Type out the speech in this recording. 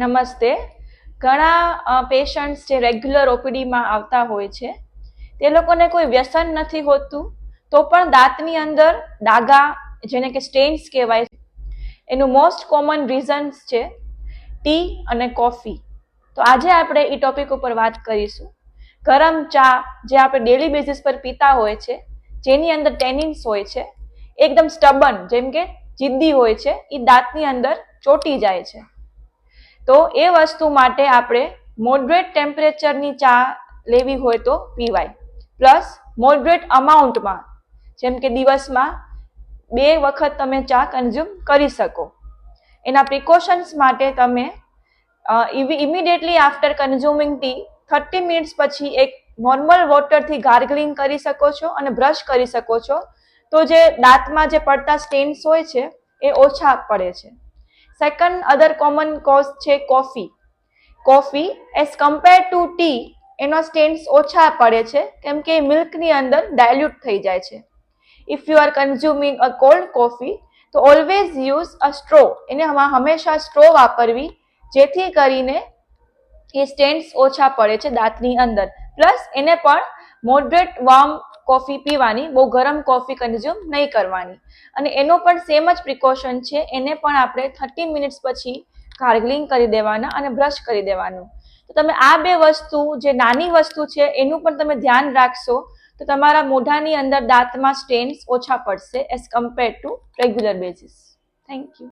નમસ્તે. ઘણા પેશન્ટ્સ જે રેગ્યુલર ઓપીડીમાં આવતા હોય છે, તે લોકોને કોઈ વ્યસન નથી હોતું, તો પણ દાંતની અંદર ડાઘા, જેને કે સ્ટેન્સ કહેવાય એનું મોસ્ટ કોમન રીઝન્સ છે ટી અને કોફી તો આજે આપણે એ ટોપિક ઉપર વાત કરીશું. ગરમ ચા જે આપણે ડેલી બેઝિસ પર પીતા હોય છે, જેની અંદર ટેનિન્સ હોય છે, એકદમ સ્ટબન જેમ કે જિદ્દી હોય છે એ દાંતની અંદર ચોટી જાય છે. તો એ વસ્તુ માટે આપણે મોડરેટ ટેમ્પરેચરની ચા લેવી હોય તો પીવાય. પ્લસ મોડરેટ અમાઉન્ટમાં જેમ કે દિવસમાં બે વખત તમે ચા કન્ઝ્યુમ કરી શકો. એના પ્રિકોશન્સ માટે તમે immediately after consuming tea thirty minutes પછી એક નોર્મલ વોટરથી ગાર્ગલિંગ કરી શકો છો અને બ્રશ કરી શકો છો. તો જે દાંતમાં જે પડતા સ્ટેન્સ હોય છે, એ ઓછા પડે છે. સેકન્ડ અધર કોમન કોઝ છે coffee coffee as compare to tea એનો સ્ટેન્સ ઓછા પડે છે, કેમ કે મિલ્કની અંદર ડાયલ્યુટ થઈ જાય છે. If you are consuming a cold coffee તો ઓલવેઝ યુઝ અ સ્ટ્રો એને હમ- હંમેશા સ્ટ્રો વાપરવી, જેથી કરીને એ સ્ટેન્સ ઓછા પડે છે દાંતની અંદર. પ્લસ એને પણ મોડરેટ વોર્મ કોફી પીવાની, બહુ ગરમ કોફી કન્ઝ્યુમ નહીં કરવાની. અને એનો પણ સેમ જ પ્રિકોશન છે, એને પણ આપણે થર્ટી મિનિટ્સ પછી ગાર્ગલિંગ કરી દેવાના અને બ્રશ કરી દેવાનું. તો તમે આ બે વસ્તુ, જે નાની વસ્તુ છે, એનું પણ તમે ધ્યાન રાખશો, તો તમારા મોઢાની અંદર દાંતમાં સ્ટેન્સ ઓછા પડશે as compare to regular basis thank you